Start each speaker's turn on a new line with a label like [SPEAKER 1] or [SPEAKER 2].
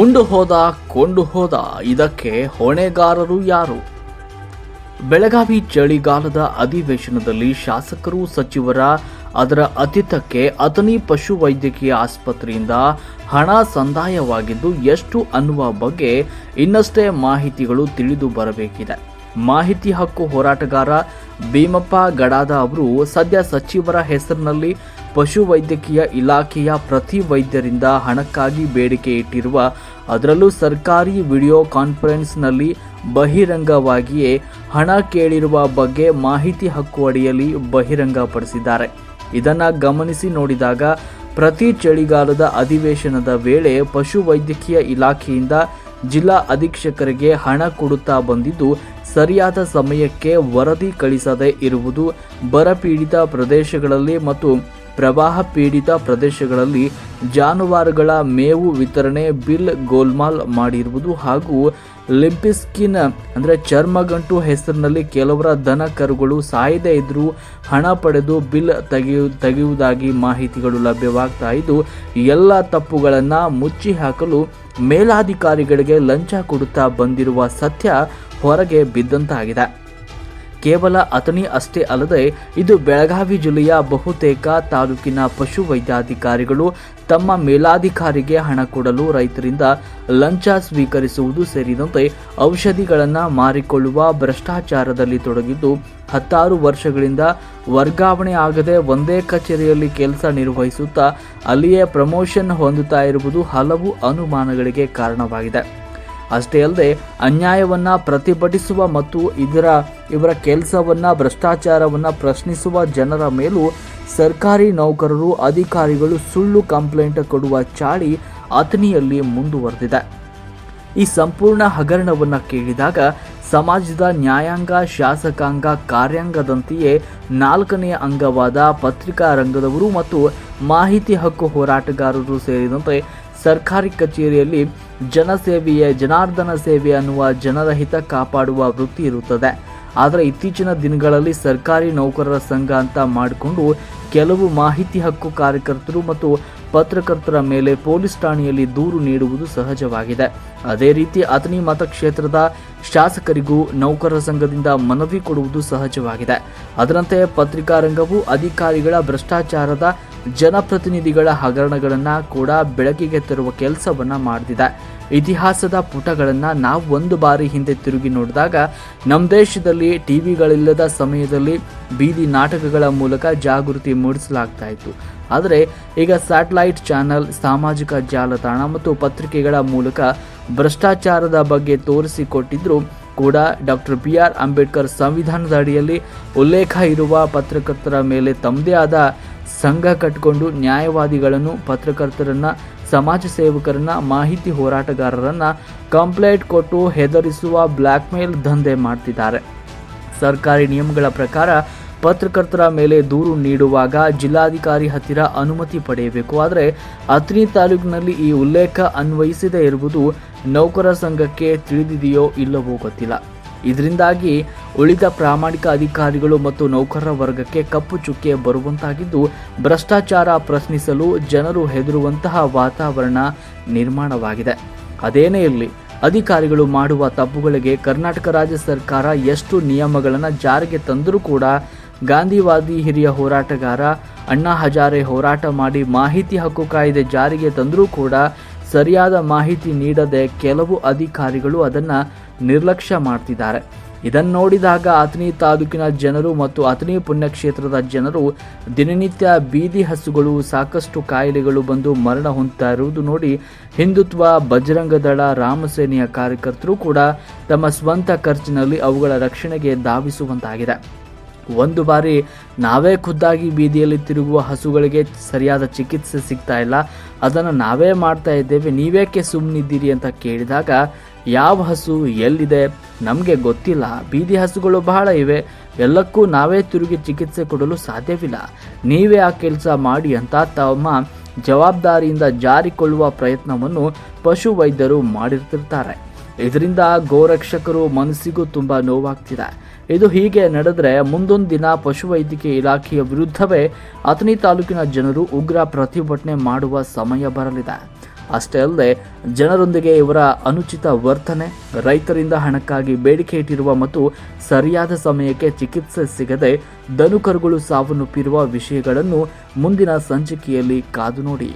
[SPEAKER 1] ಉಂಡು ಹೋದ, ಕೊಂಡು ಹೋದ, ಇದಕ್ಕೆ ಹೊಣೆಗಾರರು ಯಾರು? ಬೆಳಗಾವಿ ಚಳಿಗಾಲದ ಅಧಿವೇಶನದಲ್ಲಿ ಶಾಸಕರು, ಸಚಿವರ ಅದರ ಅತಿಥಕ್ಕೆ ಅತನಿ ಪಶು ವೈದ್ಯಕೀಯ ಆಸ್ಪತ್ರೆಯಿಂದ ಹಣ ಸಂದಾಯವಾಗಿದ್ದು, ಎಷ್ಟು ಅನ್ನುವ ಬಗ್ಗೆ ಇನ್ನಷ್ಟೇ ಮಾಹಿತಿಗಳು ತಿಳಿದು ಬರಬೇಕಿದೆ. ಮಾಹಿತಿ ಹಕ್ಕು ಹೋರಾಟಗಾರ ಭೀಮಪ್ಪ ಗಡಾದ ಅವರು ಸದ್ಯ ಸಚಿವರ ಹೆಸರಿನಲ್ಲಿ ಪಶು ವೈದ್ಯಕೀಯ ಇಲಾಖೆಯ ಪ್ರತಿ ವೈದ್ಯರಿಂದ ಹಣಕ್ಕಾಗಿ ಬೇಡಿಕೆ ಇಟ್ಟಿರುವ ಅದರಲ್ಲೂ ಸರ್ಕಾರಿ ವಿಡಿಯೋ ಕಾನ್ಫರೆನ್ಸ್ನಲ್ಲಿ ಬಹಿರಂಗವಾಗಿಯೇ ಹಣ ಕೇಳಿರುವ ಬಗ್ಗೆ ಮಾಹಿತಿ ಹಕ್ಕು ಅಡಿಯಲ್ಲಿ ಬಹಿರಂಗಪಡಿಸಿದ್ದಾರೆ. ಇದನ್ನು ಗಮನಿಸಿ ನೋಡಿದಾಗ ಪ್ರತಿ ಚಳಿಗಾಲದ ಅಧಿವೇಶನದ ವೇಳೆ ಪಶು ವೈದ್ಯಕೀಯ ಇಲಾಖೆಯಿಂದ ಜಿಲ್ಲಾ ಅಧೀಕ್ಷಕರಿಗೆ ಹಣ ಕೊಡುತ್ತಾ ಬಂದಿದ್ದು, ಸರಿಯಾದ ಸಮಯಕ್ಕೆ ವರದಿ ಕಳಿಸದೇ ಇರುವುದು ಬರಪೀಡಿತ ಪ್ರದೇಶಗಳಲ್ಲಿ ಮತ್ತು ಪ್ರವಾಹ ಪೀಡಿತ ಪ್ರದೇಶಗಳಲ್ಲಿ ಜಾನುವಾರುಗಳ ಮೇವು ವಿತರಣೆ ಬಿಲ್ ಗೋಲ್ಮಾಲ್ ಮಾಡಿರುವುದು ಹಾಗೂ ಲಿಂಪಿಸ್ಕಿನ್, ಅಂದರೆ ಚರ್ಮಗಂಟು ಹೆಸರಿನಲ್ಲಿ ಕೆಲವರ ದನ ಕರುಗಳು ಸಾಯದೇ ಇದ್ದರೂ ಹಣ ಪಡೆದು ಬಿಲ್ ತೆಗೆಯು, ತೆಗೆಯುವುದಾಗಿ ಮಾಹಿತಿಗಳು ಲಭ್ಯವಾಗ್ತಾ ಇದ್ದು, ಎಲ್ಲ ತಪ್ಪುಗಳನ್ನು ಮುಚ್ಚಿ ಹಾಕಲು ಮೇಲಾಧಿಕಾರಿಗಳಿಗೆ ಲಂಚ ಕೊಡುತ್ತಾ ಬಂದಿರುವ ಸತ್ಯ ಹೊರಗೆ ಬಿದ್ದಂತಾಗಿದೆ. ಕೇವಲ ಅಥಣಿ ಅಷ್ಟೇ ಅಲ್ಲದೆ ಇದು ಬೆಳಗಾವಿ ಜಿಲ್ಲೆಯ ಬಹುತೇಕ ತಾಲೂಕಿನ ಪಶು ವೈದ್ಯಾಧಿಕಾರಿಗಳು ತಮ್ಮ ಮೇಲಾಧಿಕಾರಿಗೆ ಹಣ ಕೊಡಲು ರೈತರಿಂದ ಲಂಚ ಸ್ವೀಕರಿಸುವುದು ಸೇರಿದಂತೆ ಔಷಧಿಗಳನ್ನು ಮಾರಿಕೊಳ್ಳುವ ಭ್ರಷ್ಟಾಚಾರದಲ್ಲಿ ತೊಡಗಿದ್ದು ಹತ್ತಾರು ವರ್ಷಗಳಿಂದ ವರ್ಗಾವಣೆ ಆಗದೆ ಒಂದೇ ಕಚೇರಿಯಲ್ಲಿ ಕೆಲಸ ನಿರ್ವಹಿಸುತ್ತಾ ಅಲ್ಲಿಯೇ ಪ್ರಮೋಷನ್ ಹೊಂದುತ್ತಾ ಇರುವುದು ಹಲವು ಅನುಮಾನಗಳಿಗೆ ಕಾರಣವಾಗಿದೆ. ಅಷ್ಟೇ ಅಲ್ಲದೆ ಅನ್ಯಾಯವನ್ನ ಪ್ರತಿಭಟಿಸುವ ಮತ್ತು ಇದರ, ಇವರ ಕೆಲಸವನ್ನ, ಭ್ರಷ್ಟಾಚಾರವನ್ನ ಪ್ರಶ್ನಿಸುವ ಜನರ ಮೇಲೂ ಸರ್ಕಾರಿ ನೌಕರರು, ಅಧಿಕಾರಿಗಳು ಸುಳ್ಳು ಕಂಪ್ಲೇಂಟ್ ಕೊಡುವ ಚಾಳಿ ಅಥಣಿಯಲ್ಲಿ ಮುಂದುವರೆದಿದೆ. ಈ ಸಂಪೂರ್ಣ ಹಗರಣವನ್ನು ಕೇಳಿದಾಗ ಸಮಾಜದ ನ್ಯಾಯಾಂಗ, ಶಾಸಕಾಂಗ, ಕಾರ್ಯಾಂಗದಂತೆಯೇ ನಾಲ್ಕನೆಯ ಅಂಗವಾದ ಪತ್ರಿಕಾ ರಂಗದವರು ಮತ್ತು ಮಾಹಿತಿ ಹಕ್ಕು ಹೋರಾಟಗಾರರು ಸೇರಿದಂತೆ ಸರ್ಕಾರಿ ಕಚೇರಿಯಲ್ಲಿ ಜನಸೇವೆಯೇ ಜನಾರ್ದನ ಸೇವೆ ಅನ್ನುವ ಜನರ ಹಿತ ಕಾಪಾಡುವ ವೃತ್ತಿ ಇರುತ್ತದೆ. ಆದರೆ ಇತ್ತೀಚಿನ ದಿನಗಳಲ್ಲಿ ಸರ್ಕಾರಿ ನೌಕರರ ಸಂಘ ಅಂತ ಮಾಡಿಕೊಂಡು ಕೆಲವು ಮಾಹಿತಿ ಹಕ್ಕು ಕಾರ್ಯಕರ್ತರು ಮತ್ತು ಪತ್ರಕರ್ತರ ಮೇಲೆ ಪೊಲೀಸ್ ಠಾಣೆಯಲ್ಲಿ ದೂರು ನೀಡುವುದು ಸಹಜವಾಗಿದೆ. ಅದೇ ರೀತಿ ಅಥಣಿ ಮತಕ್ಷೇತ್ರದ ಶಾಸಕರಿಗೂ ನೌಕರರ ಸಂಘದಿಂದ ಮನವಿ ಕೊಡುವುದು ಸಹಜವಾಗಿದೆ. ಅದರಂತೆ ಪತ್ರಿಕಾ ರಂಗವು ಅಧಿಕಾರಿಗಳ ಭ್ರಷ್ಟಾಚಾರದ ಜನಪ್ರತಿನಿಧಿಗಳ ಹಗರಣಗಳನ್ನು ಕೂಡ ಬೆಳಕಿಗೆ ತರುವ ಕೆಲಸವನ್ನು ಮಾಡಿದೆ ಇತಿಹಾಸದ ಪುಟಗಳನ್ನು ನಾವು ಒಂದು ಬಾರಿ ಹಿಂದೆ ತಿರುಗಿ ನೋಡಿದಾಗ ನಮ್ಮ ದೇಶದಲ್ಲಿ ಟಿವಿಗಳಿಲ್ಲದ ಸಮಯದಲ್ಲಿ ಬೀದಿ ನಾಟಕಗಳ ಮೂಲಕ ಜಾಗೃತಿ ಮೂಡಿಸಲಾಗ್ತಾ ಇತ್ತು. ಆದರೆ ಈಗ ಸ್ಯಾಟಲೈಟ್ ಚಾನೆಲ್, ಸಾಮಾಜಿಕ ಜಾಲತಾಣ ಮತ್ತು ಪತ್ರಿಕೆಗಳ ಮೂಲಕ ಭ್ರಷ್ಟಾಚಾರದ ಬಗ್ಗೆ ತೋರಿಸಿಕೊಟ್ಟಿದ್ರು ಕೂಡ ಡಾಕ್ಟರ್ ಬಿ ಆರ್ ಅಂಬೇಡ್ಕರ್ ಸಂವಿಧಾನದ ಅಡಿಯಲ್ಲಿ ಉಲ್ಲೇಖ ಇರುವ ಪತ್ರಕರ್ತರ ಮೇಲೆ ತಮ್ಮದೇ ಆದ ಸಂಘ ಕಟ್ಟಿಕೊಂಡು ನ್ಯಾಯವಾದಿಗಳನ್ನು, ಪತ್ರಕರ್ತರನ್ನ, ಸಮಾಜ ಸೇವಕರನ್ನ, ಮಾಹಿತಿ ಹೋರಾಟಗಾರರನ್ನ ಕಂಪ್ಲೇಂಟ್ ಕೊಟ್ಟು ಹೆದರಿಸುವ ಬ್ಲ್ಯಾಕ್ಮೇಲ್ ದಂಧೆ ಮಾಡ್ತಿದ್ದಾರೆ. ಸರ್ಕಾರಿ ನಿಯಮಗಳ ಪ್ರಕಾರ ಪತ್ರಕರ್ತರ ಮೇಲೆ ದೂರು ನೀಡುವಾಗ ಜಿಲ್ಲಾಧಿಕಾರಿ ಹತ್ತಿರ ಅನುಮತಿ ಪಡೆಯಬೇಕು. ಆದರೆ ಅತ್ರಿ ತಾಲೂಕಿನಲ್ಲಿ ಈ ಉಲ್ಲೇಖ ಅನ್ವಯಿಸದೇ ಇರುವುದು ನೌಕರ ಸಂಘಕ್ಕೆ ತಿಳಿದಿದೆಯೋ ಇಲ್ಲವೋ ಗೊತ್ತಿಲ್ಲ. ಇದರಿಂದಾಗಿ ಉಳಿದ ಪ್ರಾಮಾಣಿಕ ಅಧಿಕಾರಿಗಳು ಮತ್ತು ನೌಕರರ ವರ್ಗಕ್ಕೆ ಕಪ್ಪು ಚುಕ್ಕೆ ಬರುವಂತಾಗಿದ್ದು, ಭ್ರಷ್ಟಾಚಾರ ಪ್ರಶ್ನಿಸಲು ಜನರು ಹೆದರುವಂತಹ ವಾತಾವರಣ ನಿರ್ಮಾಣವಾಗಿದೆ. ಅದೇನೇ ಇರಲಿ, ಅಧಿಕಾರಿಗಳು ಮಾಡುವ ತಪ್ಪುಗಳಿಗೆ ಕರ್ನಾಟಕ ರಾಜ್ಯ ಸರ್ಕಾರ ಎಷ್ಟು ನಿಯಮಗಳನ್ನು ಜಾರಿಗೆ ತಂದರೂ ಕೂಡ ಗಾಂಧಿವಾದಿ ಹಿರಿಯ ಹೋರಾಟಗಾರ ಅಣ್ಣಾ ಹಜಾರೆ ಹೋರಾಟ ಮಾಡಿ ಮಾಹಿತಿ ಹಕ್ಕು ಕಾಯ್ದೆ ಜಾರಿಗೆ ತಂದರೂ ಕೂಡ ಸರಿಯಾದ ಮಾಹಿತಿ ನೀಡದೆ ಕೆಲವು ಅಧಿಕಾರಿಗಳು ಅದನ್ನು ನಿರ್ಲಕ್ಷ್ಯ ಮಾಡ್ತಿದ್ದಾರೆ. ಇದನ್ನು ನೋಡಿದಾಗ ಅಥಣಿ ತಾಲೂಕಿನ ಜನರು ಮತ್ತು ಅಥಣಿ ಪುಣ್ಯಕ್ಷೇತ್ರದ ಜನರು ದಿನನಿತ್ಯ ಬೀದಿ ಹಸುಗಳು, ಸಾಕಷ್ಟು ಕಾಯಿಲೆಗಳು ಬಂದು ಮರಣ ಹೊಂದುತ್ತಾ ಇರುವುದು ನೋಡಿ ಹಿಂದುತ್ವ ಬಜರಂಗ ದಳ ರಾಮಸೇನೆಯ ಕಾರ್ಯಕರ್ತರು ಕೂಡ ತಮ್ಮ ಸ್ವಂತ ಖರ್ಚಿನಲ್ಲಿ ಅವುಗಳ ರಕ್ಷಣೆಗೆ ಧಾವಿಸುವಂತಾಗಿದೆ. ಒಂದು ಬಾರಿ ನಾವೇ ಖುದ್ದಾಗಿ ಬೀದಿಯಲ್ಲಿ ತಿರುಗುವ ಹಸುಗಳಿಗೆ ಸರಿಯಾದ ಚಿಕಿತ್ಸೆ ಸಿಗ್ತಾ ಇಲ್ಲ. ಅದನ್ನು ನಾವೇ ಮಾಡ್ತಾ ಇದ್ದೇವೆ, ನೀವೇಕೆ ಸುಮ್ಮನಿದ್ದೀರಿ ಅಂತ ಕೇಳಿದಾಗ ಯಾವ ಹಸು ಎಲ್ಲಿದೆ ನಮಗೆ ಗೊತ್ತಿಲ್ಲ. ಬೀದಿ ಹಸುಗಳು ಬಹಳ ಇವೆ. ಎಲ್ಲಕ್ಕೂ ನಾವೇ ತಿರುಗಿ ಚಿಕಿತ್ಸೆ ಕೊಡಲು ಸಾಧ್ಯವಿಲ್ಲ. ನೀವೇ ಆ ಕೆಲಸ ಮಾಡಿ ಅಂತ ತಮ್ಮ ಜವಾಬ್ದಾರಿಯಿಂದ ಜಾರಿಕೊಳ್ಳುವ ಪ್ರಯತ್ನವನ್ನು ಪಶು ವೈದ್ಯರು ಮಾಡಿರ್ತಿರ್ತಾರೆ. ಇದರಿಂದ ಗೋರಕ್ಷಕರು ಮನಸ್ಸಿಗೂ ತುಂಬ ನೋವಾಗ್ತಿದೆ. ಇದು ಹೀಗೆ ನಡೆದರೆ ಮುಂದೊಂದು ದಿನ ಪಶುವೈದ್ಯಕೀಯ ಇಲಾಖೆಯ ವಿರುದ್ಧವೇ ಅಥಣಿ ತಾಲೂಕಿನ ಜನರು ಉಗ್ರ ಪ್ರತಿಭಟನೆ ಮಾಡುವ ಸಮಯ ಬರಲಿದೆ. ಅಷ್ಟೇ ಅಲ್ಲದೆ ಜನರೊಂದಿಗೆ ಇವರ ಅನುಚಿತ ವರ್ತನೆ, ರೈತರಿಂದ ಹಣಕ್ಕಾಗಿ ಬೇಡಿಕೆ ಇಟ್ಟಿರುವ ಮತ್ತು ಸರಿಯಾದ ಸಮಯಕ್ಕೆ ಚಿಕಿತ್ಸೆ ಸಿಗದೆ ದನುಕರುಗಳು ಸಾವನ್ನಪ್ಪಿರುವ ವಿಷಯಗಳನ್ನು ಮುಂದಿನ ಸಂಚಿಕೆಯಲ್ಲಿ ಕಾದು ನೋಡಿ.